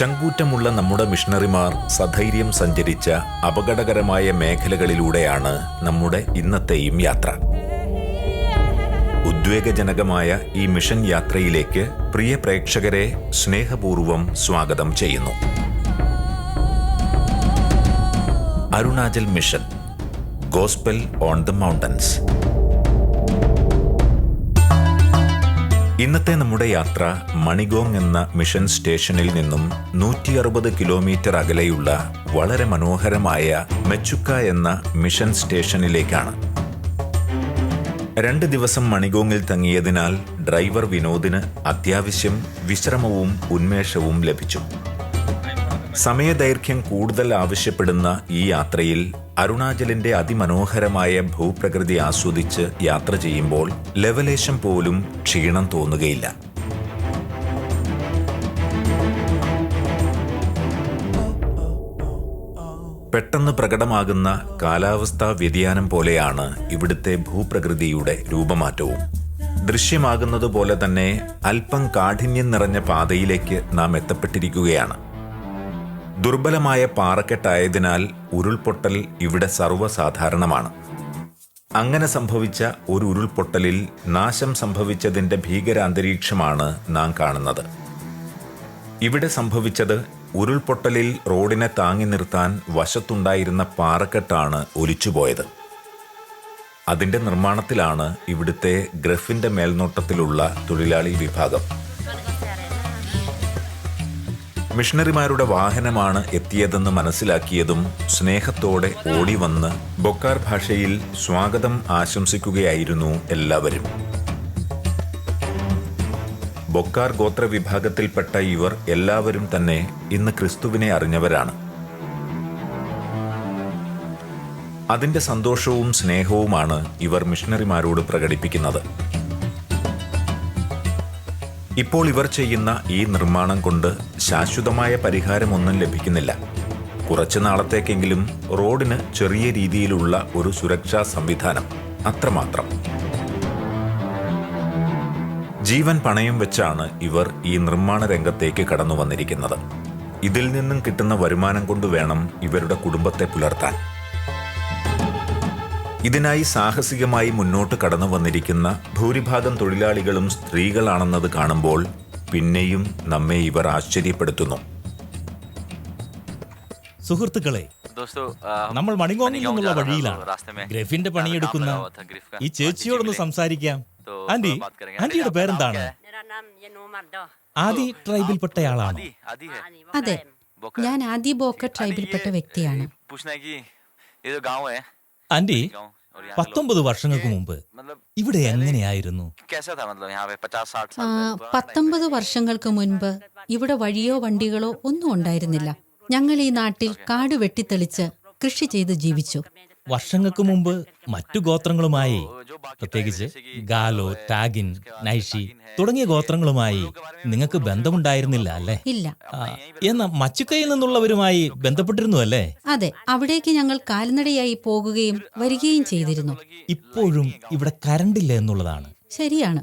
ചങ്കൂറ്റമുള്ള നമ്മുടെ മിഷണറിമാർ സധൈര്യം സഞ്ചരിച്ച അപകടകരമായ മേഖലകളിലൂടെയാണ് നമ്മുടെ ഇന്നത്തെയും യാത്ര. ഉദ്വേഗജനകമായ ഈ മിഷൻ യാത്രയിലേക്ക് പ്രിയ പ്രേക്ഷകരെ സ്നേഹപൂർവം സ്വാഗതം ചെയ്യുന്നു. Arunachal mission gospel on the mountains. ഇന്നത്തെ നമ്മുടെ യാത്ര മണിഗോങ് എന്ന മിഷൻ സ്റ്റേഷനിൽ നിന്നും നൂറ്റി അറുപത് കിലോമീറ്റർ അകലെയുള്ള വളരെ മനോഹരമായ മെച്ചുക്ക എന്ന മിഷൻ സ്റ്റേഷനിലേക്കാണ്. രണ്ട് ദിവസം മണിഗോങ്ങിൽ തങ്ങിയതിനാൽ ഡ്രൈവർ വിനോദിന് അത്യാവശ്യം വിശ്രമവും ഉന്മേഷവും ലഭിച്ചു. സമയദൈർഘ്യം കൂടുതൽ ആവശ്യപ്പെടുന്ന ഈ യാത്രയിൽ അരുണാചലിന്റെ അതിമനോഹരമായ ഭൂപ്രകൃതി ആസ്വദിച്ച് യാത്ര ചെയ്യുമ്പോൾ ലവലേശം പോലും ക്ഷീണം തോന്നുകയില്ല. പെട്ടെന്ന് പ്രകടമാകുന്ന കാലാവസ്ഥാ വ്യതിയാനം പോലെയാണ് ഇവിടുത്തെ ഭൂപ്രകൃതിയുടെ രൂപമാറ്റവും. ദൃശ്യമാകുന്നതുപോലെ തന്നെ അല്പം കാഠിന്യം നിറഞ്ഞ പാതയിലേക്ക് നാം എത്തപ്പെട്ടിരിക്കുകയാണ്. ദുർബലമായ പാറക്കെട്ടായതിനാൽ ഉരുൾപൊട്ടൽ ഇവിടെ സർവസാധാരണമാണ്. അങ്ങനെ സംഭവിച്ച ഒരു ഉരുൾപൊട്ടലിൽ നാശം സംഭവിച്ചതിന്റെ ഭീകരാന്തരീക്ഷമാണ് നാം കാണുന്നത്. ഇവിടെ സംഭവിച്ചത് ഉരുൾപൊട്ടലിൽ റോഡിനെ താങ്ങി നിർത്താൻ വശത്തുണ്ടായിരുന്ന പാറക്കെട്ടാണ് ഒലിച്ചുപോയത്. അതിന്റെ നിർമ്മാണത്തിലാണ് ഇവിടുത്തെ ഗ്രഫിന്റെ മേൽനോട്ടത്തിലുള്ള തൊഴിലാളി വിഭാഗം. മിഷണറിമാരുടെ വാഹനമാണ് എത്തിയതെന്ന് മനസ്സിലാക്കിയതും സ്നേഹത്തോടെ ഓടി വന്ന് ബൊക്കാർ ഭാഷയിൽ സ്വാഗതം ആശംസിക്കുകയായിരുന്നു എല്ലാവരും. ബൊക്കാർ ഗോത്ര വിഭാഗത്തിൽപ്പെട്ട ഇവർ എല്ലാവരും തന്നെ ഇന്ന് ക്രിസ്തുവിനെ അറിഞ്ഞവരാണ്. അതിന്റെ സന്തോഷവും സ്നേഹവുമാണ് ഇവർ മിഷണറിമാരോട് പ്രകടിപ്പിക്കുന്നത്. ഇപ്പോൾ ഇവർ ചെയ്യുന്ന ഈ നിർമ്മാണം കൊണ്ട് ശാശ്വതമായ പരിഹാരമൊന്നും ലഭിക്കുന്നില്ല. കുറച്ചു നാളത്തേക്കെങ്കിലും റോഡിന് ചെറിയ രീതിയിലുള്ള ഒരു സുരക്ഷാ സംവിധാനം അത്രമാത്രം. ജീവൻ പണയം വെച്ചാണ് ഇവർ ഈ നിർമ്മാണ രംഗത്തേക്ക് കടന്നു വന്നിരിക്കുന്നത്. ഇതിൽ നിന്നും കിട്ടുന്ന വരുമാനം കൊണ്ട് വേണം ഇവരുടെ കുടുംബത്തെ പുലർത്താൻ. ഇതിനായി സാഹസികമായി മുന്നോട്ട് കടന്നു വന്നിരിക്കുന്ന ഭൂരിഭാഗം തൊഴിലാളികളും സ്ത്രീകളാണെന്നത് കാണുമ്പോൾ പിന്നെയും നമ്മെ ഇവർ ആശ്ചര്യപ്പെടുത്തുന്നു. സുഹൃത്തുക്കളെ നമ്മൾ മണിങ്കോങ്ങിൽ നിന്നുള്ള വഴിയിലാണ്. ഗ്രഫിന്റെ പണിയെടുക്കുന്ന ഈ ചേച്ചിയോടൊന്ന് സംസാരിക്കാം. ആന്റി ആന്റിയുടെ പേരെന്താണ്? ആദി ട്രൈബിൽപ്പെട്ടയാളാണ്? അതെ. ഞാൻ ആദി ബോക്ക ട്രൈബിൽപ്പെട്ട വ്യക്തിയാണ്. ആന്റി പത്തൊമ്പത് വർഷങ്ങൾക്ക് മുമ്പ് ഇവിടെ എങ്ങനെയായിരുന്നു? പത്തൊമ്പത് വർഷങ്ങൾക്ക് മുൻപ് ഇവിടെ വഴിയോ വണ്ടികളോ ഒന്നും ഉണ്ടായിരുന്നില്ല. ഞങ്ങൾ ഈ നാട്ടിൽ കാട് വെട്ടിത്തെളിച്ച് കൃഷി ചെയ്ത് ജീവിച്ചു. വർഷങ്ങൾക്ക് മുമ്പ് മറ്റു ഗോത്രങ്ങളുമായി പ്രത്യേകിച്ച് ഗാലോ ടാഗിൻ നൈഷി തുടങ്ങിയ ഗോത്രങ്ങളുമായി നിങ്ങൾക്ക് ബന്ധമുണ്ടായിരുന്നില്ല അല്ലേ? ഇല്ല. എന്നാ മച്ചുക്കയിൽ നിന്നുള്ളവരുമായി ബന്ധപ്പെട്ടിരുന്നു അല്ലേ? അതെ അവിടേക്ക് ഞങ്ങൾ കാൽനടയായി പോകുകയും വരികയും ചെയ്തിരുന്നു. ഇപ്പോഴും ഇവിടെ കരണ്ടില്ല എന്നുള്ളതാണ്. ശരിയാണ്.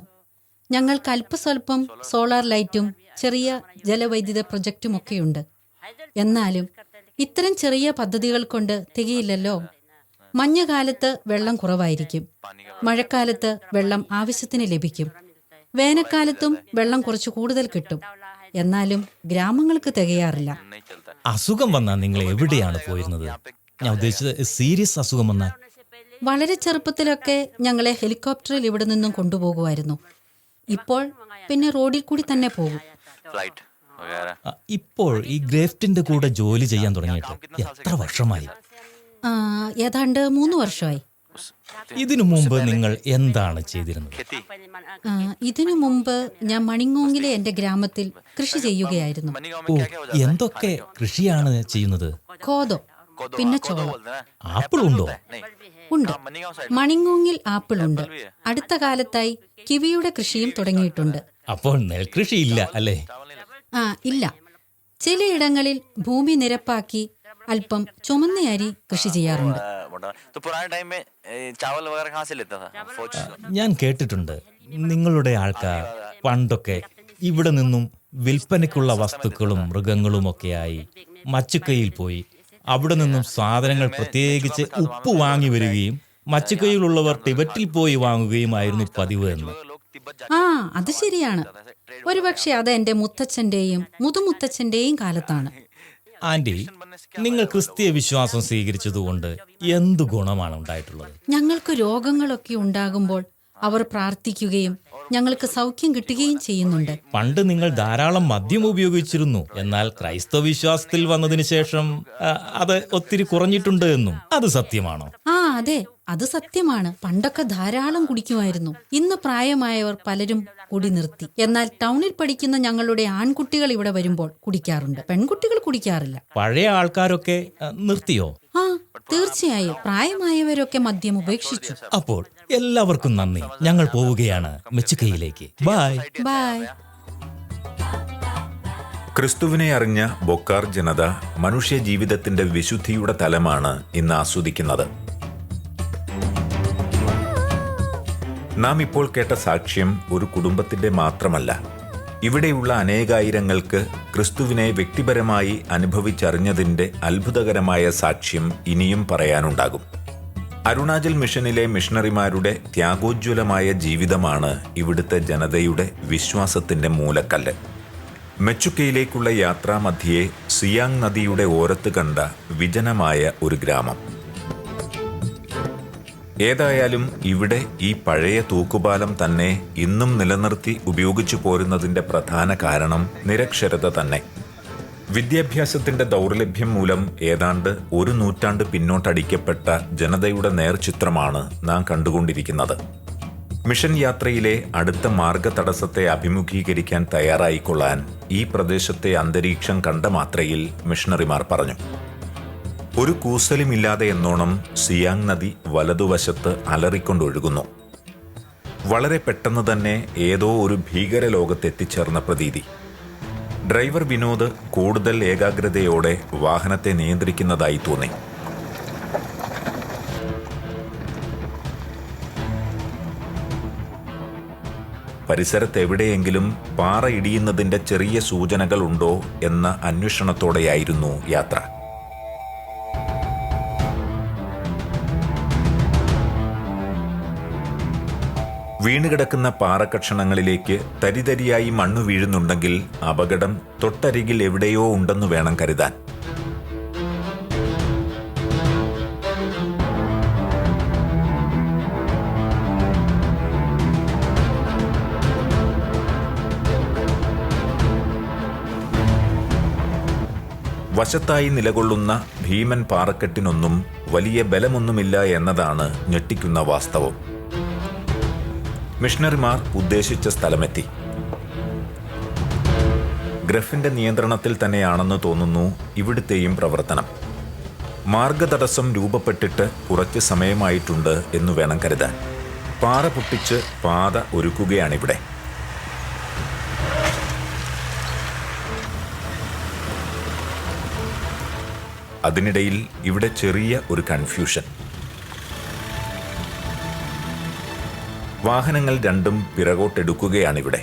ഞങ്ങൾ അല്പസ്വല്പം സോളാർ ലൈറ്റും ചെറിയ ജലവൈദ്യുത പ്രൊജക്റ്റുമൊക്കെയുണ്ട് എന്നാലും ഇത്തരം ചെറിയ പദ്ധതികൾ കൊണ്ട് തികയില്ലല്ലോ. മഞ്ഞകാലത്ത് വെള്ളം കുറവായിരിക്കും. മഴക്കാലത്ത് വെള്ളം ആവശ്യത്തിന് ലഭിക്കും. വേനൽക്കാലത്തും വെള്ളം കുറച്ച് കൂടുതൽ കിട്ടും. എന്നാലും ഗ്രാമങ്ങൾക്ക് തികയാറില്ല. അസുഖം വന്നാൽ നിങ്ങൾ എവിടെയാണ് പോയിരുന്നത്? ഞാൻ ഉദ്ദേശിച്ചത് സീരിയസ് അസുഖം വന്നാൽ വളരെ ചെറുപ്പത്തിലൊക്കെ ഞങ്ങളെ ഹെലികോപ്റ്ററിൽ ഇവിടെ നിന്നും കൊണ്ടുപോകുമായിരുന്നു. ഇപ്പോൾ പിന്നെ റോഡിൽ കൂടി തന്നെ പോകും. ഇപ്പോൾ ഈ ഗ്രേഫ്റ്റിന്റെ കൂടെ ജോലി ചെയ്യാൻ തുടങ്ങിയിട്ട് എത്ര വർഷമായി? ഏതാണ്ട് മൂന്ന് വർഷമായി. ഇതിനു മുമ്പ് നിങ്ങൾ എന്താണ് ചെയ്തിരുന്നത്? ഇതിനു മുമ്പ് ഞാൻ മണിങ്ങോങ്ങിലെ എന്റെ ഗ്രാമത്തിൽ കൃഷി ചെയ്യുകയായിരുന്നു. എന്തൊക്കെ കൃഷിയാണ് ചെയ്യുന്നത്? കോതോ പിന്നെ ചോളം. ആപ്പിൾ ഉണ്ടോ? ഉണ്ട്. മണിങ്ങോങ്ങിൽ ആപ്പിളുണ്ട് അടുത്ത കാലത്തായി കിവിയുടെ കൃഷിയും തുടങ്ങിയിട്ടുണ്ട്. അപ്പോൾ നെൽകൃഷിയില്ല അല്ലേ? ആ ഇല്ല. ചിലയിടങ്ങളിൽ ഭൂമി നിരപ്പാക്കി അല്പം ചുമന്ന അരി കൃഷി ചെയ്യാറുണ്ട്. ഞാൻ കേട്ടിട്ടുണ്ട് നിങ്ങളുടെ ആൾക്കാർ പണ്ടൊക്കെ ഇവിടെ നിന്നും വിൽപ്പനയ്ക്കുള്ള വസ്തുക്കളും ആയി മച്ചുക്കയിൽ പോയി. അവിടെ നിന്നും സാധനങ്ങൾ പ്രത്യേകിച്ച് ഉപ്പ് വാങ്ങി വരികയും മച്ചുക്കയിലുള്ളവർ ടിബറ്റിൽ പോയി വാങ്ങുകയുമായിരുന്നു പതിവ് എന്ന്. ആ അത് ശരിയാണ്. ഒരുപക്ഷെ അത് എന്റെ മുത്തച്ഛന്റെയും മുതുമുത്തച്ഛന്റെയും കാലത്താണ്. ആന്റി നിങ്ങൾ ക്രിസ്തീയ വിശ്വാസം സ്വീകരിച്ചതുകൊണ്ട് എന്തു ഗുണമാണ് ഉണ്ടായിട്ടുള്ളത്? ഞങ്ങൾക്ക് രോഗങ്ങളൊക്കെ ഉണ്ടാകുമ്പോൾ അവർ പ്രാർത്ഥിക്കുകയും ഞങ്ങൾക്ക് സൗഖ്യം കിട്ടുകയും ചെയ്യുന്നുണ്ട്. പണ്ട് നിങ്ങൾ ധാരാളം മദ്യം ഉപയോഗിച്ചിരുന്നു. എന്നാൽ ക്രൈസ്തവ വിശ്വാസത്തിൽ വന്നതിന് ശേഷം അത് ഒത്തിരി കുറഞ്ഞിട്ടുണ്ട് എന്നും. അത് സത്യമാണോ? ആ അതെ. അത് സത്യമാണ്. പണ്ടൊക്കെ ധാരാളം കുടിക്കുമായിരുന്നു. ഇന്ന് പ്രായമായവർ പലരും കുടി നിർത്തി. എന്നാൽ ടൗണിൽ പഠിക്കുന്ന ഞങ്ങളുടെ ആൺകുട്ടികൾ ഇവിടെ വരുമ്പോൾ കുടിക്കാറുണ്ട്. പെൺകുട്ടികൾ കുടിക്കാറില്ല. പഴയ ആൾക്കാരൊക്കെ നിർത്തിയോ? ആ തീർച്ചയായും. പ്രായമായവരൊക്കെ മദ്യം ഉപേക്ഷിച്ചു. അപ്പോൾ എല്ലാവർക്കും നന്ദി. ഞങ്ങൾ പോവുകയാണ് മെച്ചുക്കയിലേക്ക്. ബൈ. ബൈ. ക്രിസ്തുവിനെ അറിഞ്ഞ ബൊക്കാർ ജനത മനുഷ്യ ജീവിതത്തിന്റെ വിശുദ്ധിയുടെ തലമാണ് ഇന്ന് ആസ്വദിക്കുന്നത്. നാം ഇപ്പോൾ കേട്ട സാക്ഷ്യം ഒരു കുടുംബത്തിന്റെ മാത്രമല്ല. ഇവിടെയുള്ള അനേകായിരങ്ങൾക്ക് ക്രിസ്തുവിനെ വ്യക്തിപരമായി അനുഭവിച്ചറിഞ്ഞതിന്റെ അത്ഭുതകരമായ സാക്ഷ്യം ഇനിയും പറയാനുണ്ടാകും. അരുണാചൽ മിഷനിലെ മിഷണറിമാരുടെ ത്യാഗോജ്വലമായ ജീവിതമാണ് ഇവിടുത്തെ ജനതയുടെ വിശ്വാസത്തിന്റെ മൂലക്കല്ല്. മെച്ചുക്കയിലേക്കുള്ള യാത്രാമധ്യേ സിയാങ് നദിയുടെ ഓരത്ത് കണ്ട വിജനമായ ഒരു ഗ്രാമം. ഏതായാലും ഇവിടെ ഈ പഴയ തൂക്കുപാലം തന്നെ ഇന്നും നിലനിർത്തി ഉപയോഗിച്ചു പോരുന്നതിന്റെ പ്രധാന കാരണം നിരക്ഷരത തന്നെ. വിദ്യാഭ്യാസത്തിന്റെ ദൗർലഭ്യം മൂലം ഏതാണ്ട് ഒരു നൂറ്റാണ്ട് പിന്നോട്ടടിക്കപ്പെട്ട ജനതയുടെ നേർചിത്രമാണ് നാം കണ്ടുകൊണ്ടിരിക്കുന്നത്. മിഷൻ യാത്രയിലെ അടുത്ത മാർഗ തടസ്സത്തെ അഭിമുഖീകരിക്കാൻ തയ്യാറായിക്കൊള്ളാൻ ഈ പ്രദേശത്തെ അന്തരീക്ഷം കണ്ട മാത്രയിൽ മിഷണറിമാർ പറഞ്ഞു. ഒരു കൂസലുമില്ലാതെ എന്നോണം സിയാങ് നദി വലതുവശത്ത് അലറിക്കൊണ്ടൊഴുകുന്നു. വളരെ പെട്ടെന്ന് തന്നെ ഏതോ ഒരു ഭീകര ലോകത്തെത്തിച്ചേർന്ന പ്രതീതി. ഡ്രൈവർ വിനോദ് കൂടുതൽ ഏകാഗ്രതയോടെ വാഹനത്തെ നിയന്ത്രിക്കുന്നതായി തോന്നി. പരിസരത്ത് എവിടെയെങ്കിലും പാറ ഇടിയുന്നതിന്റെ ചെറിയ സൂചനകൾ ഉണ്ടോ എന്ന അന്വേഷണത്തോടെയായിരുന്നു യാത്ര. വീണുകിടക്കുന്ന പാറക്കഷണങ്ങളിലേക്ക് തരിതരിയായി മണ്ണു വീഴുന്നുണ്ടെങ്കിൽ അപകടം തൊട്ടരികിൽ എവിടെയോ ഉണ്ടെന്നു വേണം കരുതാൻ. വശത്തായി നിലകൊള്ളുന്ന ഭീമൻ പാറക്കെട്ടിനൊന്നും വലിയ ബലമൊന്നുമില്ല എന്നതാണ് ഞെട്ടിക്കുന്ന വാസ്തവം. മിഷണറിമാർ ഉദ്ദേശിച്ച സ്ഥലമെത്തി. ഗ്രഫിന്റെ നിയന്ത്രണത്തിൽ തന്നെയാണെന്ന് തോന്നുന്നു ഇവിടുത്തെയും പ്രവർത്തനം. മാർഗതടസ്സം രൂപപ്പെട്ടിട്ട് കുറച്ച് സമയമായിട്ടുണ്ട് എന്ന് വേണം കരുതാൻ. പാറ പൊട്ടിച്ച് പാത ഒരുക്കുകയാണിവിടെ. അതിനിടയിൽ ഇവിടെ ചെറിയ ഒരു കൺഫ്യൂഷൻ. വാഹനങ്ങൾ രണ്ടും പിറകോട്ടെടുക്കുകയാണിവിടെ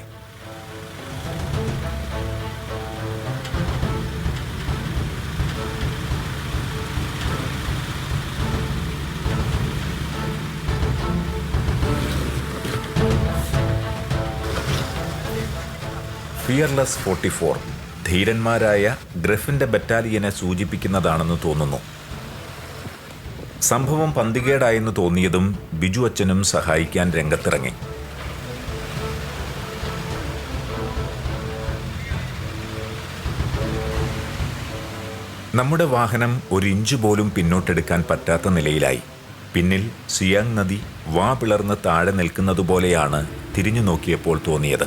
ഫിയർലെസ് ഫോർട്ടി ഫോർ ധീരന്മാരായ ഗ്രഫിന്റെ ബറ്റാലിയനെ സൂചിപ്പിക്കുന്നതാണെന്ന് തോന്നുന്നു. സംഭവം പന്തികേടായെന്ന് തോന്നിയതും ബിജു അച്ഛനും സഹായിക്കാൻ രംഗത്തിറങ്ങി. നമ്മുടെ വാഹനം ഒരു ഇഞ്ച് പോലും പിന്നോട്ടെടുക്കാൻ പറ്റാത്ത നിലയിലായി. പിന്നിൽ സിയാങ് നദി വാ പിളർന്ന് താഴെ നിൽക്കുന്നതുപോലെയാണ് തിരിഞ്ഞു നോക്കിയപ്പോൾ തോന്നിയത്.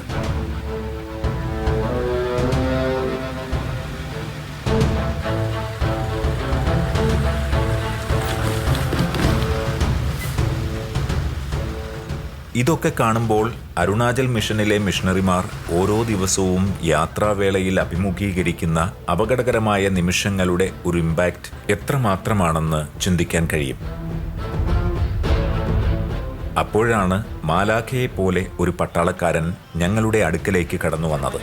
ഇതൊക്കെ കാണുമ്പോൾ അരുണാചൽ മിഷനിലെ മിഷണറിമാർ ഓരോ ദിവസവും യാത്രാവേളയിൽ അഭിമുഖീകരിക്കുന്ന അപകടകരമായ നിമിഷങ്ങളുടെ ഒരു ഇമ്പാക്റ്റ് എത്രമാത്രമാണെന്ന് ചിന്തിക്കാൻ കഴിയും. അപ്പോഴാണ് മാലാഖയെ പോലെ ഒരു പട്ടാളക്കാരൻ ഞങ്ങളുടെ അടുക്കലേക്ക് കടന്നു വന്നത്.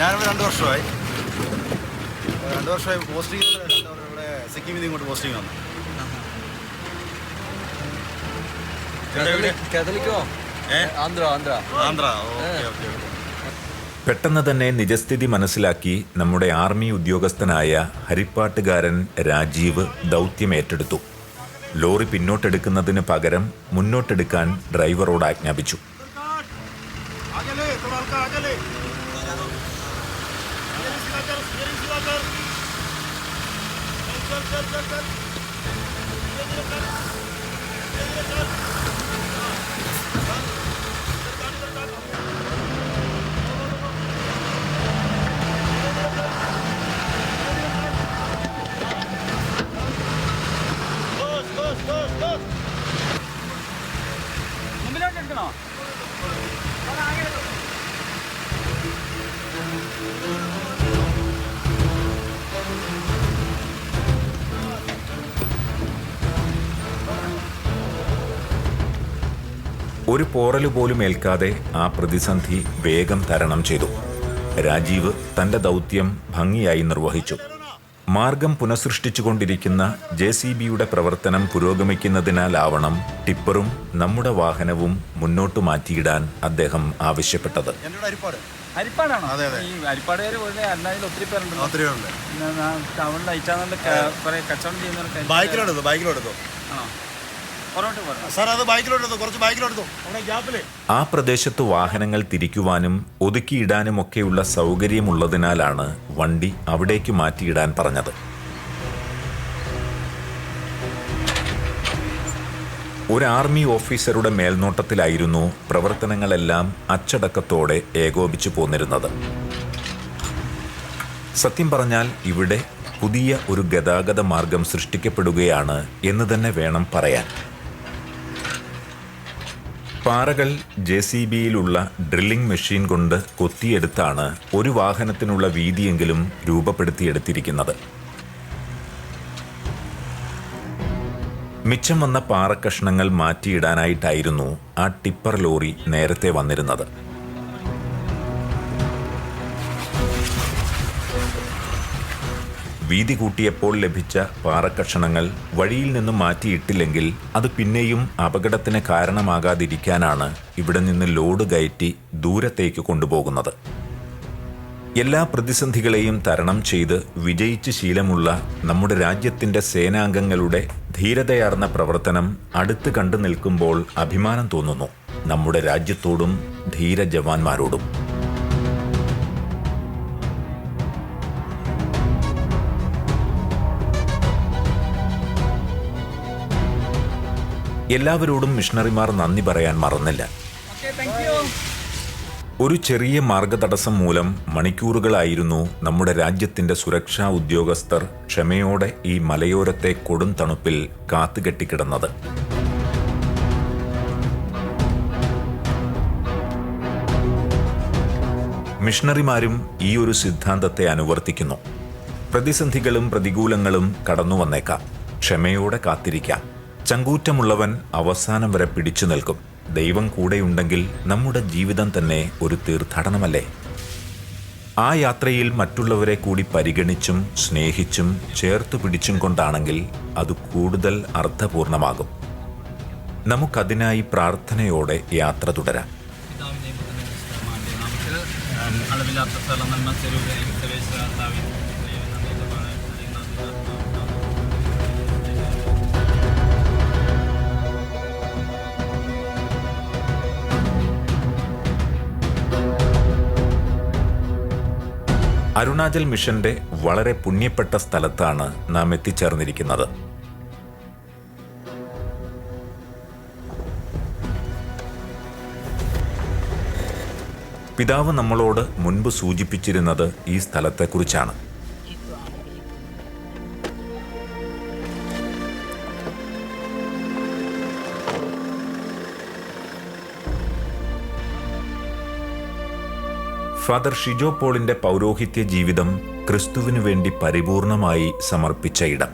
ഞാനിവിടെ രണ്ട് വർഷമായി. രണ്ട് വർഷമായി പോസ്റ്റിംഗ് ഇവിടെ സിക്കിമിൽ നിന്ന് ഇങ്ങോട്ട് പോസ്റ്റിംഗ് വന്നു. കാത്തലിക്കോ? Andhra Andhra. Andhra. Okay okay okay. പെട്ടെന്ന് തന്നെ നിജസ്ഥിതി മനസ്സിലാക്കി നമ്മുടെ ആർമി ഉദ്യോഗസ്ഥനായ ഹരിപ്പാട്ടുകാരൻ രാജീവ് ദൗത്യം ഏറ്റെടുത്തു ലോറി പിന്നോട്ടെടുക്കുന്നതിന് പകരം മുന്നോട്ടെടുക്കാൻ ഡ്രൈവറോട് ആജ്ഞാപിച്ചു. Birinci motor. Dön dön dön dön. Gire gire dön. Gire gire dön. Koş koş koş koş. Mobiler çektin ha. ഒരു പോറൽ പോലും ഏൽക്കാതെ ആ പ്രതിസന്ധി വേഗം തരണം ചെയ്തു. രാജീവ് തന്റെ ദൗത്യം ഭംഗിയായി നിർവഹിച്ചു. മാർഗം പുനഃസൃഷ്ടിച്ചുകൊണ്ടിരിക്കുന്ന ജെ സി ബിയുടെ പ്രവർത്തനം പുരോഗമിക്കുന്നതിനാലാവണം ടിപ്പറും നമ്മുടെ വാഹനവും മുന്നോട്ട് മാറ്റിയിടാൻ അദ്ദേഹം ആവശ്യപ്പെട്ടത്. ഹരിപ്പാട് ഹരിപ്പാടാണോ അതെ, അതെ. ഈ അല്ലാതെ ഒത്തിരി പേരുണ്ട്. ടൗണിൽ കുറെ കച്ചവടം ആണോ? സാർ അത് ബൈക്കിലെടുത്തു കുറച്ച് ആ പ്രദേശത്ത് വാഹനങ്ങൾ തിരിക്കുവാനും ഒതുക്കിയിടാനും ഒക്കെയുള്ള സൗകര്യമുള്ളതിനാലാണ് വണ്ടി അവിടേക്ക് മാറ്റിയിടാൻ പറഞ്ഞത്. ഒരു ആർമി ഓഫീസറുടെ മേൽനോട്ടത്തിലായിരുന്നു പ്രവർത്തനങ്ങളെല്ലാം അച്ചടക്കത്തോടെ ഏകോപിച്ചു പോന്നിരുന്നത്. സത്യം പറഞ്ഞാൽ ഇവിടെ പുതിയ ഒരു ഗതാഗത മാർഗം സൃഷ്ടിക്കപ്പെടുകയാണ് എന്ന് തന്നെ വേണം പറയാൻ. പാറകൾ ജെ സി ബിയിലുള്ള ഡ്രില്ലിംഗ് മെഷീൻ കൊണ്ട് കൊത്തിയെടുത്താണ് ഒരു വാഹനത്തിനുള്ള വീതിയെങ്കിലും രൂപപ്പെടുത്തിയെടുത്തിരിക്കുന്നത്. മിച്ചം വന്ന പാറക്കഷ്ണങ്ങൾ മാറ്റിയിടാനായിട്ടായിരുന്നു ആ ടിപ്പർ ലോറി നേരത്തെ വന്നിരുന്നത്. വീതി കൂട്ടിയപ്പോൾ ലഭിച്ച പാറക്കഷണങ്ങൾ വഴിയിൽ നിന്നും മാറ്റിയിട്ടില്ലെങ്കിൽ അത് പിന്നെയും അപകടത്തിന് കാരണമാകാതിരിക്കാനാണ് ഇവിടെ നിന്ന് ലോഡ് കയറ്റി ദൂരത്തേക്ക് കൊണ്ടുപോകുന്നത്. എല്ലാ പ്രതിസന്ധികളെയും തരണം ചെയ്ത് വിജയിച്ച് ശീലമുള്ള നമ്മുടെ രാജ്യത്തിന്റെ സേനാംഗങ്ങളുടെ ധീരതയാർന്ന പ്രവർത്തനം അടുത്ത് കണ്ടു നിൽക്കുമ്പോൾ അഭിമാനം തോന്നുന്നു. നമ്മുടെ രാജ്യത്തോടും ധീര ജവാന്മാരോടും. എല്ലാവരോടും മിഷണറിമാർ നന്ദി പറയാൻ മറന്നില്ല. ഒരു ചെറിയ മാർഗതടസ്സം മൂലം മണിക്കൂറുകളായിരുന്നു നമ്മുടെ രാജ്യത്തിന്റെ സുരക്ഷാ ഉദ്യോഗസ്ഥർ ക്ഷമയോടെ ഈ മലയോരത്തെ കൊടും തണുപ്പിൽ കാത്തുകെട്ടിക്കിടന്നത്. മിഷണറിമാരും ഈ ഒരു സിദ്ധാന്തത്തെ അനുവർത്തിക്കുന്നു. പ്രതിസന്ധികളും പ്രതികൂലങ്ങളും കടന്നു വന്നേക്കാം ക്ഷമയോടെ കാത്തിരിക്കാം. ചങ്കൂറ്റമുള്ളവൻ അവസാനം വരെ പിടിച്ചു നിൽക്കും. ദൈവം കൂടെയുണ്ടെങ്കിൽ നമ്മുടെ ജീവിതം തന്നെ ഒരു തീർത്ഥാടനമല്ലേ? ആ യാത്രയിൽ മറ്റുള്ളവരെ കൂടി പരിഗണിച്ചും സ്നേഹിച്ചും ചേർത്ത് പിടിച്ചും കൊണ്ടാണെങ്കിൽ അത് കൂടുതൽ അർത്ഥപൂർണമാകും. നമുക്കതിനായി പ്രാർത്ഥനയോടെ യാത്ര തുടരാം. അളവില്ലാത്ത സ്ഥലം നന്മ സ്വരൂപ അരുണാചൽ മിഷന്റെ വളരെ പുണ്യപ്പെട്ട സ്ഥലത്താണ് നാം എത്തിച്ചേർന്നിരിക്കുന്നത്. പിതാവ് നമ്മളോട് മുൻപ് സൂചിപ്പിച്ചിരുന്നത് ഈ സ്ഥലത്തെക്കുറിച്ചാണ്. ഫാദർ ഷിജോ പോളിന്റെ പൗരോഹിത്യ ജീവിതം ക്രിസ്തുവിനു വേണ്ടി പരിപൂർണമായി സമർപ്പിച്ച ഇടം.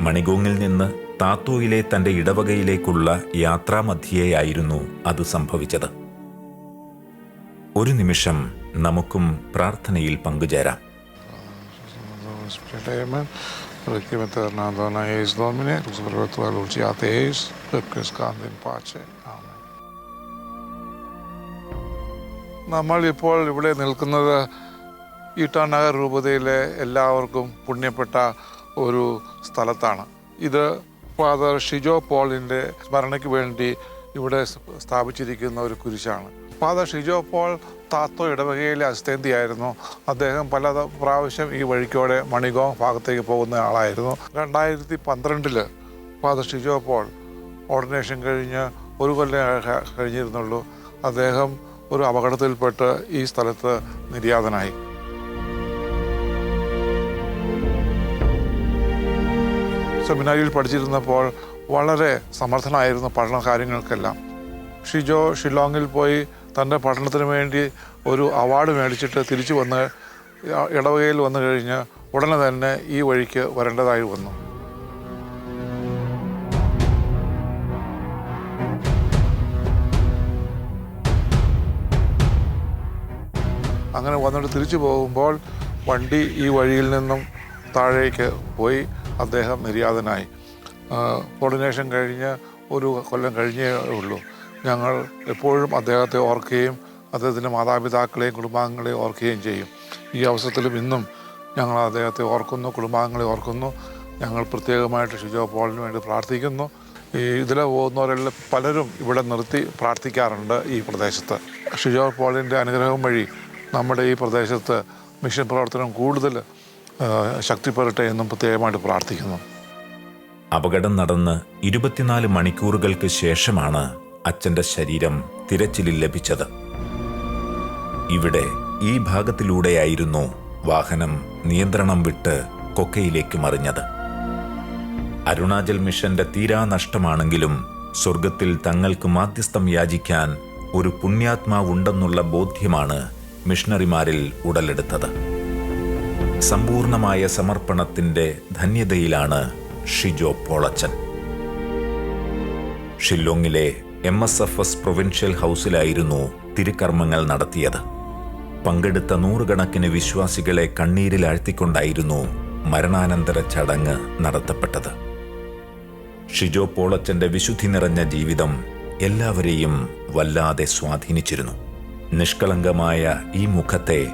മണിഗോങ്ങിൽ നിന്ന് താത്തോയിലെ തന്റെ ഇടവകയിലേക്കുള്ള യാത്രാമധ്യേയായിരുന്നു അത് സംഭവിച്ചത്. ഒരു നിമിഷം നമുക്കും പ്രാർത്ഥനയിൽ പങ്കുചേരാം. നമ്മൾ ഇപ്പോൾ ഇവിടെ നിൽക്കുന്നത് ഈട്ടാനഗർ രൂപതയിലെ എല്ലാവർക്കും പുണ്യപ്പെട്ട ഒരു സ്ഥലത്താണ്. ഇത് ഫാദർ ഷിജോ പോളിന്റെ സ്മരണയ്ക്ക് വേണ്ടി ഇവിടെ സ്ഥാപിച്ചിരിക്കുന്ന ഒരു കുരിശാണ്. ഫാദർ ഷിജോ പോൾ താത്തോ ഇടവകയിലെ അസ്തേന്തിയായിരുന്നു അദ്ദേഹം പല പ്രാവശ്യം ഈ വഴിക്കോടെ മണിഗോങ് ഭാഗത്തേക്ക് പോകുന്ന ആളായിരുന്നു. രണ്ടായിരത്തി പന്ത്രണ്ടിൽ ഫാദർ ഷിജോ പോൾ ഓർഡിനേഷൻ കഴിഞ്ഞ് ഒരു കൊല്ലം കഴിഞ്ഞിരുന്നുള്ളൂ. അദ്ദേഹം ഒരു അപകടത്തിൽപ്പെട്ട് ഈ സ്ഥലത്ത് നിര്യാതനായി. സെമിനാരിയിൽ പഠിച്ചിരുന്നപ്പോൾ വളരെ സമർത്ഥനായിരുന്നു പഠന കാര്യങ്ങൾക്കെല്ലാം ഷിജോ ഷിലോങ്ങിൽ പോയി തന്റെ പഠനത്തിന് വേണ്ടി ഒരു അവാർഡ് മേടിച്ചിട്ട് തിരിച്ചു വന്ന് ഇടവകയിൽ വന്നു കഴിഞ്ഞ് ഉടനെ തന്നെ ഈ വഴിക്ക് വരേണ്ടതായി വന്നു. അങ്ങനെ വന്നിട്ട് തിരിച്ചു പോകുമ്പോൾ വണ്ടി ഈ വഴിയിൽ നിന്നും താഴേക്ക് പോയി അദ്ദേഹം നിര്യാതനായി. കോർഡിനേഷൻ കഴിഞ്ഞ് ഒരു കൊല്ലം കഴിഞ്ഞേ ഉള്ളൂ. ഞങ്ങൾ എപ്പോഴും അദ്ദേഹത്തെ ഓർക്കുകയും അദ്ദേഹത്തിന്റെ മാതാപിതാക്കളെയും കുടുംബാംഗങ്ങളെയും ഓർക്കുകയും ചെയ്യും. ഈ അവസരത്തിലും ഇന്നും ഞങ്ങൾ അദ്ദേഹത്തെ ഓർക്കുന്നു കുടുംബാംഗങ്ങളെ ഓർക്കുന്നു. ഞങ്ങൾ പ്രത്യേകമായിട്ട് ഷിജോ പോളിന് വേണ്ടി പ്രാർത്ഥിക്കുന്നു. ഈ ഇതിലെ പോകുന്നവരെല്ലാം പലരും ഇവിടെ നിർത്തി പ്രാർത്ഥിക്കാറുണ്ട് ഈ പ്രദേശത്ത്. ഷിജോ പോളിന്റെ അനുഗ്രഹം വഴി നമ്മുടെ ഈ പ്രദേശത്ത് മിഷൻ പ്രവർത്തനം കൂടുതൽ ശക്തി എന്നും പ്രത്യേകമായിട്ട് പ്രാർത്ഥിക്കുന്നു. അപകടം നടന്ന് ഇരുപത്തിനാല് മണിക്കൂറുകൾക്ക് ശേഷമാണ് അച്ഛന്റെ ശരീരം തിരച്ചിലിൽ ലഭിച്ചത്. ഇവിടെ ഈ ഭാഗത്തിലൂടെയായിരുന്നു വാഹനം നിയന്ത്രണം വിട്ട് കൊക്കയിലേക്ക് മറിഞ്ഞത്. അരുണാചൽ മിഷന്റെ തീരാനഷ്ടമാണെങ്കിലും സ്വർഗത്തിൽ തങ്ങൾക്ക് മാധ്യസ്ഥം യാചിക്കാൻ ഒരു പുണ്യാത്മാവുണ്ടെന്നുള്ള ബോധ്യമാണ് മിഷണറിമാരിൽ ഉടലെടുത്തത്. സമ്പൂർണമായ സമർപ്പണത്തിന്റെ ധന്യതയിലാണ് Shijo Polachan. ഷില്ലോങ്ങിലെ M S F S provincial ഹൗസിലായിരുന്നു തിരുക്കർമ്മങ്ങൾ നടത്തിയത്. പങ്കെടുത്ത നൂറുകണക്കിന് വിശ്വാസികളെ കണ്ണീരിലാഴ്ത്തിക്കൊണ്ടായിരുന്നു മരണാനന്തര ചടങ്ങ് നടത്തപ്പെട്ടത്. ഷിജോ പോളച്ചന്റെ വിശുദ്ധി നിറഞ്ഞ ജീവിതം എല്ലാവരെയും വല്ലാതെ സ്വാധീനിച്ചിരുന്നു. നിഷ്കളങ്കമായ ഈ മുഖത്തെ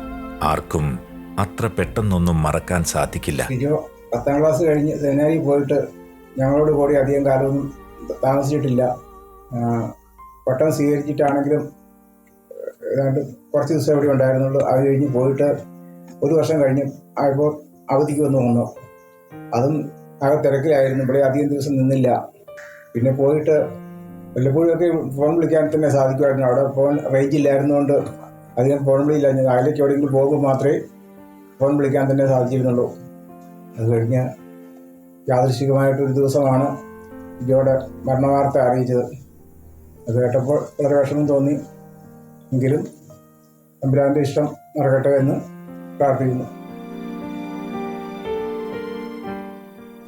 ആർക്കും അത്ര പെട്ടെന്നൊന്നും മറക്കാൻ സാധിക്കില്ല. പത്താം ക്ലാസ് കഴിഞ്ഞ് സെമിനാരിൽ പോയിട്ട് ഞങ്ങളോട് കൂടി അധികം കാലമൊന്നും താമസിച്ചിട്ടില്ല. പട്ടം സ്വീകരിച്ചിട്ടാണെങ്കിലും ഏതാണ്ട് കുറച്ച് ദിവസം ഇവിടെ ഉണ്ടായിരുന്നുള്ളൂ. അത് കഴിഞ്ഞ് പോയിട്ട് ഒരു വർഷം കഴിഞ്ഞ് ആയപ്പോൾ അവധിക്ക് വന്നു വന്നു. അതും ആകെ തിരക്കിലായിരുന്നു. ഇവിടെ അധികം ദിവസം നിന്നില്ല. പിന്നെ പോയിട്ട് വല്ലപ്പോഴുമൊക്കെ ഫോൺ വിളിക്കാൻ തന്നെ സാധിക്കുമായിരുന്നു. അവിടെ ഫോൺ റേഞ്ച് ഇല്ലായിരുന്നുകൊണ്ട് അധികം ഫോൺ വിളിയില്ല ഞാൻ അതിലേക്ക് എവിടെയെങ്കിലും പോകുമ്പോൾ മാത്രമേ ഫോൺ വിളിക്കാൻ തന്നെ സാധിച്ചിരുന്നുള്ളൂ. അത് കഴിഞ്ഞ് യാദൃശികമായിട്ടൊരു ദിവസമാണ് ഇജോടെ മരണവാർത്ത അറിയിച്ചത്. അത് കേട്ടപ്പോൾ വളരെ വിഷമം തോന്നി. എങ്കിലും തമ്പുരാന്റെ ഇഷ്ടം നടക്കട്ടെ എന്ന് പ്രാർത്ഥിക്കുന്നു.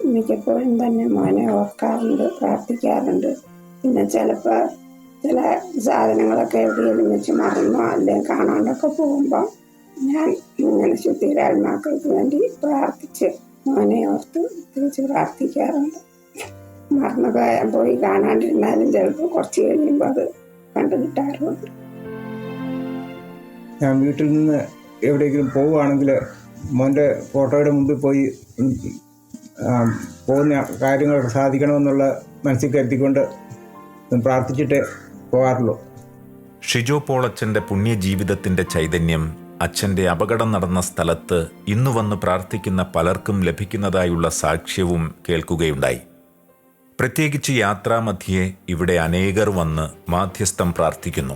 മിക്കപ്പോഴും തന്നെ മോനെ ഓർക്കാറുണ്ട് പ്രാർത്ഥിക്കാറുണ്ട്. പിന്നെ ചിലപ്പോൾ ചില സാധനങ്ങളൊക്കെ എവിടെയെങ്കിലും വെച്ച് മറന്നോ അല്ലെങ്കിൽ കാണാണ്ടൊക്കെ പോകുമ്പോൾ ഞാൻ ഇങ്ങനെ ശുദ്ധിരാത്മാക്കൾക്ക് വേണ്ടി പ്രാർത്ഥിച്ച് മോനെ ഓർത്ത് തിരിച്ച് പ്രാർത്ഥിക്കാറുണ്ട്. മറന്നു പോയി കാണാണ്ടിരുന്നാലും ചിലപ്പോൾ കുറച്ച് കഴിയുമ്പോൾ അത് കണ്ടു കിട്ടാറുണ്ട്. ഞാൻ വീട്ടിൽ നിന്ന് എവിടെയെങ്കിലും പോവുകയാണെങ്കിൽ മോന്റെ ഫോട്ടോയുടെ മുമ്പിൽ പോയി പോകുന്ന കാര്യങ്ങളൊക്കെ സാധിക്കണമെന്നുള്ള മനസ്സിൽ കരുതിക്കൊണ്ട് പ്രാർത്ഥിച്ചിട്ടേ പോകാറുള്ളൂ. ഷിജു പോളച്ചന്റെ പുണ്യജീവിതത്തിന്റെ ചൈതന്യം അച്ഛന്റെ അപകടം നടന്ന സ്ഥലത്ത് ഇന്നു വന്ന് പ്രാർത്ഥിക്കുന്ന പലർക്കും ലഭിക്കുന്നതായുള്ള സാക്ഷ്യവും കേൾക്കുകയുണ്ടായി. പ്രത്യേകിച്ച് യാത്രാമധ്യേ ഇവിടെ അനേകർ വന്ന് മാധ്യസ്ഥം പ്രാർത്ഥിക്കുന്നു.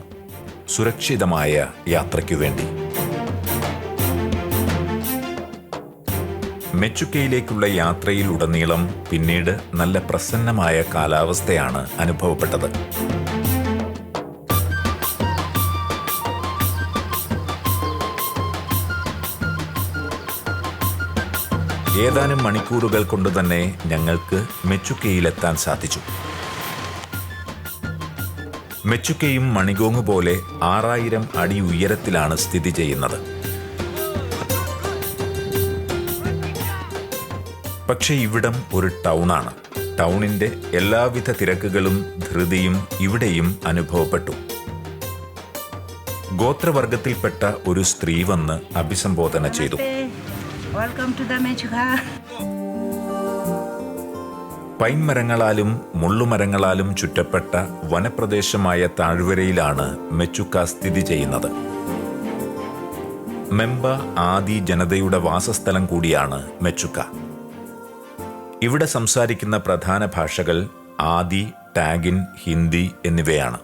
സുരക്ഷിതമായ യാത്രയ്ക്കു വേണ്ടി. മെച്ചുക്കയിലേക്കുള്ള യാത്രയിലുടനീളം പിന്നീട് നല്ല പ്രസന്നമായ കാലാവസ്ഥയാണ് അനുഭവപ്പെട്ടത്. ഏതാനും മണിക്കൂറുകൾ കൊണ്ട് തന്നെ ഞങ്ങൾക്ക് മെച്ചുക്കയിലെത്താൻ സാധിച്ചു. മെച്ചുക്കയും മണികോങ് പോലെ ആറായിരം അടി ഉയരത്തിലാണ് സ്ഥിതി ചെയ്യുന്നത്. പക്ഷേ ഇവിടം ഒരു ടൗണാണ്. ടൗണിന്റെ എല്ലാവിധ തിരക്കുകളും ധൃതിയും ഇവിടെയും അനുഭവപ്പെട്ടു. ഗോത്രവർഗത്തിൽപ്പെട്ട ഒരു സ്ത്രീ വന്ന് അഭിസംബോധന ചെയ്തു. പൈൻമരങ്ങളാലും മുള്ളുമരങ്ങളാലും ചുറ്റപ്പെട്ട വനപ്രദേശമായ താഴ്വരയിലാണ് മെച്ചുക്ക സ്ഥിതി ചെയ്യുന്നത്. മെമ്പ ആദി ജനതയുടെ വാസസ്ഥലം കൂടിയാണ് മെച്ചുക്ക. ഇവിടെ സംസാരിക്കുന്ന പ്രധാന ഭാഷകൾ ആദി ടാഗിൻ ഹിന്ദി എന്നിവയാണ്.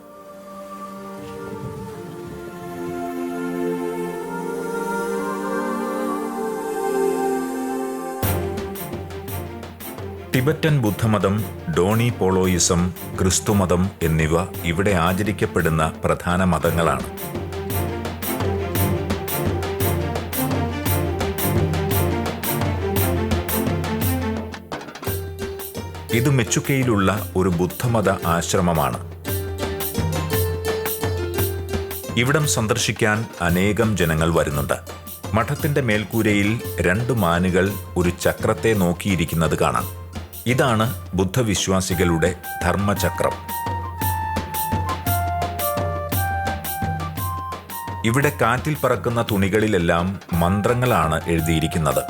ടിബറ്റൻ ബുദ്ധമതം ഡോണി പോളോയിസം ക്രിസ്തുമതം എന്നിവ ഇവിടെ ആചരിക്കപ്പെടുന്ന പ്രധാന മതങ്ങളാണ്. ഇത് മെച്ചുക്കയിലുള്ള ഒരു ബുദ്ധമത ആശ്രമമാണ്. ഇവിടം സന്ദർശിക്കാൻ അനേകം ജനങ്ങൾ വരുന്നുണ്ട്. മഠത്തിന്റെ മേൽക്കൂരയിൽ രണ്ട് മാനുകൾ ഒരു ചക്രത്തെ നോക്കിയിരിക്കുന്നത് കാണാം. ഇതാണ് ബുദ്ധവിശ്വാസികളുടെ ധർമ്മചക്രം. ഇവിടെ കാറ്റിൽ പറക്കുന്ന തുണികളിലെല്ലാം മന്ത്രങ്ങളാണ് എഴുതിയിരിക്കുന്നത്.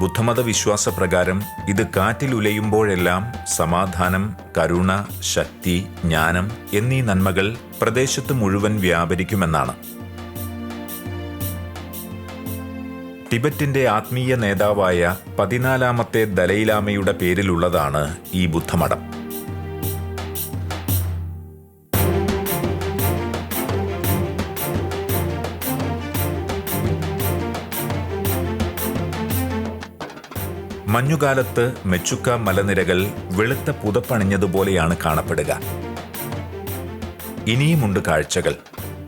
ബുദ്ധമത വിശ്വാസപ്രകാരം ഇത് കാറ്റിൽ ഉലയുമ്പോഴെല്ലാം സമാധാനം കരുണ ശക്തി ജ്ഞാനം എന്നീ നന്മകൾ പ്രദേശത്ത് മുഴുവൻ വ്യാപരിക്കുമെന്നാണ്. ടിബറ്റിന്റെ ആത്മീയ നേതാവായ പതിനാലാമത്തെ ദലൈലാമയുടെ പേരിലുള്ളതാണ് ഈ ബുദ്ധമഠം. മഞ്ഞുകാലത്ത് മെച്ചുക്ക മലനിരകൾ വെളുത്ത പുതപ്പണിഞ്ഞതുപോലെയാണ് കാണപ്പെടുക ഇനിയുമുണ്ട് കാഴ്ചകൾ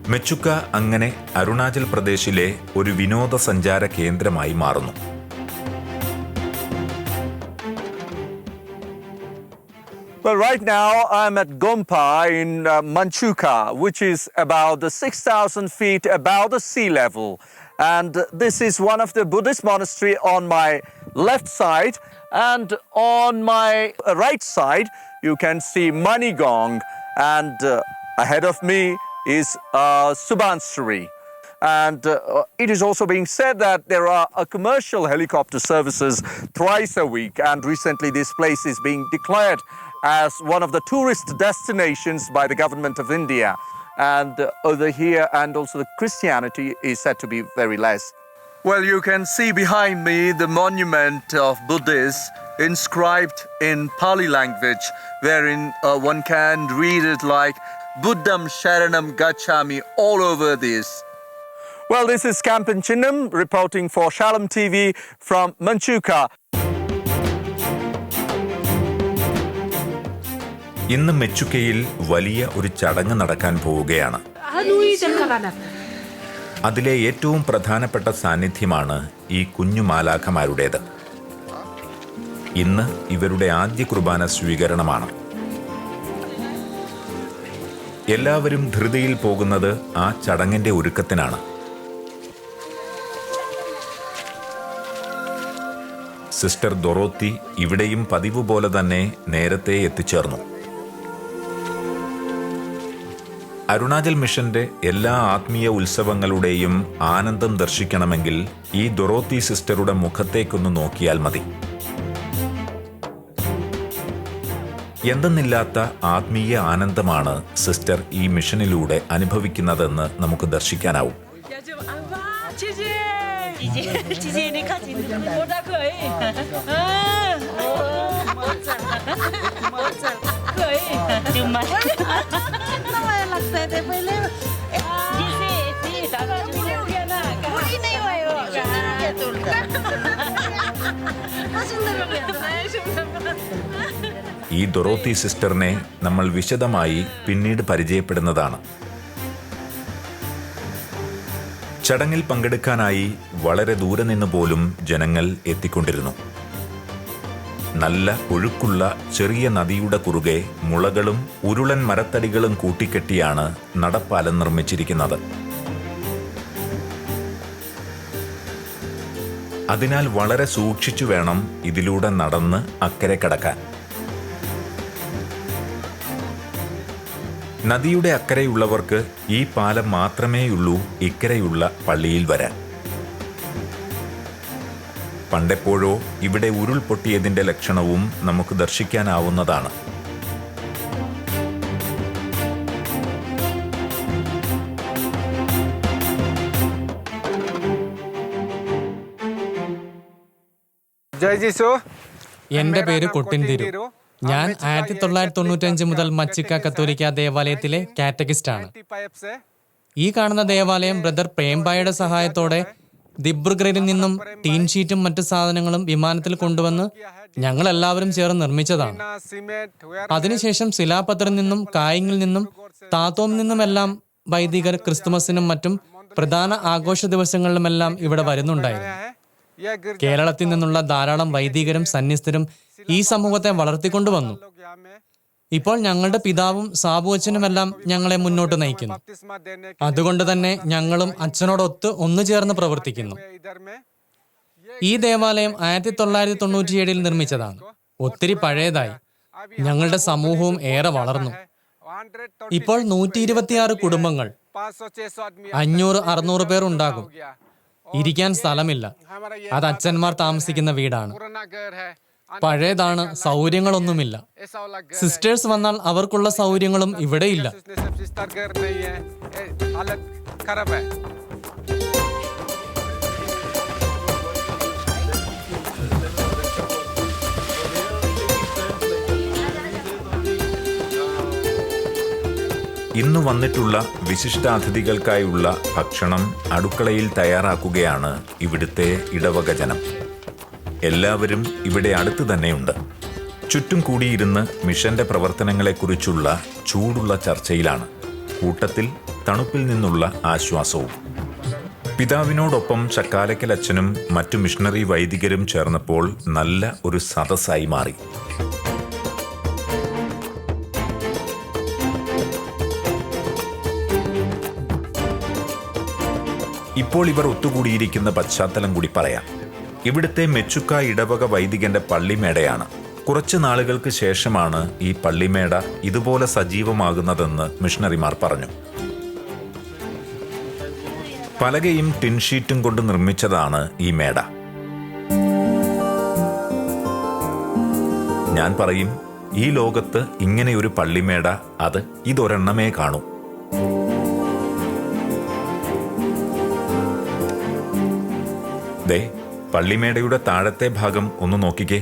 മെച്ചുക്ക അങ്ങനെ അരുണാചൽ പ്രദേശിലെ ഒരു വിനോദസഞ്ചാര കേന്ദ്രമായി മാറുന്നു Well, right now I'm at Gompa in uh, Manchuka, which is about 6,000 feet above the sea level. And this is one of the Buddhist monastery on my left side. And on my right side, you can see Manigong. And uh, ahead of me is uh, Subansuri. And uh, it is also being said that there are uh, commercial helicopter services thrice a week. And recently, this place is being declared as one of the tourist destinations by the government of India. And uh, over here, and also the Christianity is said to be very less. Well, you can see behind me the monument of Buddhists inscribed in Pali language, wherein uh, one can read it like Buddham Sharanam Gachami all over this. Well, this is Kampen Chinnam reporting for Shalom TV from Manchuka. ഇന്ന് മെച്ചുക്കയിൽ വലിയ ഒരു ചടങ്ങ് നടക്കാൻ പോവുകയാണ് അതിലെ ഏറ്റവും പ്രധാനപ്പെട്ട സാന്നിധ്യമാണ് ഈ കുഞ്ഞു മാലാഖമാരുടേത്. ഇന്ന് ഇവരുടെ ആദ്യ കുർബാന സ്വീകരണമാണ്. എല്ലാവരും ധൃതിയിൽ പോകുന്നത് ആ ചടങ്ങിന്റെ ഒരുക്കത്തിനാണ്. സിസ്റ്റർ ദൊറോത്തി ഇവിടെയും പതിവ് പോലെ തന്നെ നേരത്തെ എത്തിച്ചേർന്നു. അരുണാചൽ മിഷന്റെ എല്ലാ ആത്മീയ ഉത്സവങ്ങളുടെയും ആനന്ദം ദർശിക്കണമെങ്കിൽ ഈ ദൊറോത്തി സിസ്റ്ററുടെ മുഖത്തേക്കൊന്ന് നോക്കിയാൽ മതി എന്തെന്നില്ലാത്ത ആത്മീയ ആനന്ദമാണ് സിസ്റ്റർ ഈ മിഷനിലൂടെ അനുഭവിക്കുന്നതെന്ന് നമുക്ക് ദർശിക്കാനാവും 姐 Uy, lima. naman, nagsete pa ilim. Gisi, iti, sabi ko niya yan na. Uy, inayo, inayo. ഈ ഡൊറോത്തി സിസ്റ്ററിനെ നമ്മൾ വിശദമായി പിന്നീട് പരിചയപ്പെടുന്നതാണ് ചടങ്ങിൽ പങ്കെടുക്കാനായി വളരെ ദൂരെ നിന്ന് പോലും ജനങ്ങൾ എത്തിക്കൊണ്ടിരുന്നു നല്ല ഒഴുക്കുള്ള ചെറിയ നദിയുടെ കുറുകെ മുളകളും ഉരുളൻ മരത്തടികളും കൂട്ടിക്കെട്ടിയാണ് നടപ്പാലം നിർമ്മിച്ചിരിക്കുന്നത്. അതിനാൽ വളരെ സൂക്ഷിച്ചു വേണം ഇതിലൂടെ നടന്ന് അക്കരെ കടക്കാൻ. നദിയുടെ അക്കരെയുള്ളവർക്ക് ഈ പാലം മാത്രമേയുള്ളൂ ഇക്കരെയുള്ള പള്ളിയിൽ വരാൻ. പണ്ടെപ്പോഴോ ഇവിടെ ഉരുൾപൊട്ടിയതിന്റെ ലക്ഷണവും നമുക്ക് ദർശിക്കാനാവുന്നതാണ്. ജയ് ജിസു. എന്റെ പേര് കൊട്ടിൻ തിരു. ഞാൻ ആയിരത്തി തൊള്ളായിരത്തി തൊണ്ണൂറ്റഞ്ച് മുതൽ മച്ചിക്ക കത്തോലിക്ക ദേവാലയത്തിലെ കാറ്റഗിസ്റ്റ് ആണ് ഈ കാണുന്ന ദേവാലയം ബ്രദർ പ്രേംബായുടെ സഹായത്തോടെ ദിബ്രുഗ്രയിൽ നിന്നും ടീൻ ഷീറ്റും മറ്റ് സാധനങ്ങളും വിമാനത്തിൽ കൊണ്ടുവന്ന് ഞങ്ങൾ എല്ലാവരും ചേർന്ന് നിർമ്മിച്ചതാണ്. അതിനുശേഷം ശിലാപത്രിൽ നിന്നും കായങ്ങിൽ നിന്നും താത്തോമിൽ നിന്നുമെല്ലാം വൈദികർ ക്രിസ്തുമസിനും മറ്റും പ്രധാന ആഘോഷ ദിവസങ്ങളിലുമെല്ലാം ഇവിടെ വരുന്നുണ്ടായിരുന്നു. കേരളത്തിൽ നിന്നുള്ള ധാരാളം വൈദികരും സന്യസ്തരും ഈ സമൂഹത്തെ വളർത്തിക്കൊണ്ടുവന്നു. ഇപ്പോൾ ഞങ്ങളുടെ പിതാവും സാബു അച്ഛനുമെല്ലാം ഞങ്ങളെ മുന്നോട്ട് നയിക്കുന്നു. അതുകൊണ്ട് തന്നെ ഞങ്ങളും അച്ഛനോടൊത്ത് ഒന്നു ചേർന്ന് പ്രവർത്തിക്കുന്നു. ഈ ദേവാലയം ആയിരത്തി തൊള്ളായിരത്തി തൊണ്ണൂറ്റിയേഴിൽ നിർമ്മിച്ചതാണ്. ഒത്തിരി പഴയതായി. ഞങ്ങളുടെ സമൂഹവും ഏറെ വളർന്നു. ഇപ്പോൾ നൂറ്റി ഇരുപത്തിയാറ് കുടുംബങ്ങൾ. അഞ്ഞൂറ് അറുന്നൂറ് പേർ ഉണ്ടാകും. ഇരിക്കാൻ സ്ഥലമില്ല. അത് അച്ഛന്മാർ താമസിക്കുന്ന വീടാണ്. പഴയതാണ് സൗകര്യങ്ങളൊന്നുമില്ല. സിസ്റ്റേഴ്സ് വന്നാൽ അവർക്കുള്ള സൗകര്യങ്ങളും ഇവിടെയില്ല. ഇന്ന് വന്നിട്ടുള്ള വിശിഷ്ടാതിഥികൾക്കായുള്ള ഭക്ഷണം അടുക്കളയിൽ തയ്യാറാക്കുകയാണ് ഇവിടുത്തെ ഇടവക ജനം എല്ലാവരും ഇവിടെ അടുത്ത് തന്നെയുണ്ട്. ചുറ്റും കൂടിയിരുന്ന് മിഷന്റെ പ്രവർത്തനങ്ങളെക്കുറിച്ചുള്ള ചൂടുള്ള ചർച്ചയിലാണ്. കൂട്ടത്തിൽ തണുപ്പിൽ നിന്നുള്ള ആശ്വാസവും. പിതാവിനോടൊപ്പം ചക്കാലക്കൽ അച്ഛനും മറ്റു മിഷണറി വൈദികരും ചേർന്നപ്പോൾ നല്ല ഒരു സദസ്സായി മാറി. ഇപ്പോൾ ഇവർ ഒത്തുകൂടിയിരിക്കുന്ന പശ്ചാത്തലം കൂടി പറയാം. ഇവിടുത്തെ മെച്ചുക്ക ഇടവക വൈദികന്റെ പള്ളിമേടയാണ്. കുറച്ച് നാളുകൾക്ക് ശേഷമാണ് ഈ പള്ളിമേട ഇതുപോലെ സജീവമാകുന്നതെന്ന് മിഷണറിമാർ പറഞ്ഞു. പലകയും ടിൻഷീറ്റും കൊണ്ട് നിർമ്മിച്ചതാണ് ഈ മേട. ഞാൻ പറയും ഈ ലോകത്ത് ഇങ്ങനെ ഒരു പള്ളിമേട അത് ഇതൊരെണ്ണമേ കാണൂ. പള്ളിമേടയുടെ താഴത്തെ ഭാഗം ഒന്ന് നോക്കിക്കേ.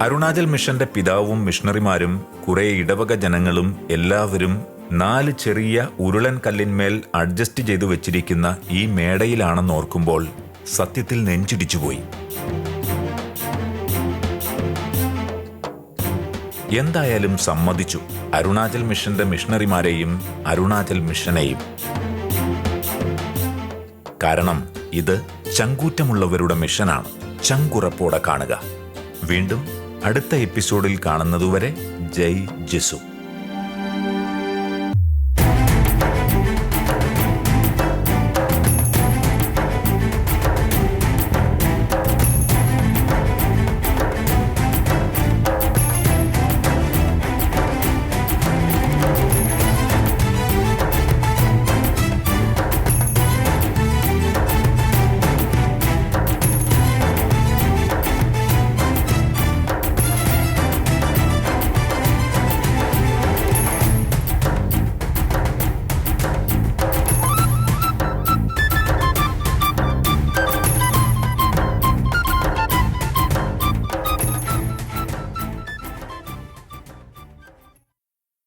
അരുണാചൽ മിഷന്റെ പിതാവും മിഷണറിമാരും കുറെ ഇടവക ജനങ്ങളും എല്ലാവരും നാല് ചെറിയ ഉരുളൻ കല്ലിന്മേൽ അഡ്ജസ്റ്റ് ചെയ്തു വെച്ചിരിക്കുന്ന ഈ മേടയിലാണെന്ന് ഓർക്കുമ്പോൾ സത്യത്തിൽ നെഞ്ചിടിച്ചുപോയി. എന്തായാലും സമ്മതിച്ചു. അരുണാചൽ മിഷന്റെ മിഷണറിമാരെയും അരുണാചൽ മിഷനെയും. കാരണം ഇത് ചങ്കൂറ്റമുള്ളവരുടെ മിഷനാണ്. ചങ്കുറപ്പോടെ കാണുക. വീണ്ടും അടുത്ത എപ്പിസോഡിൽ കാണുന്നതുവരെ ജയ് ജിസു.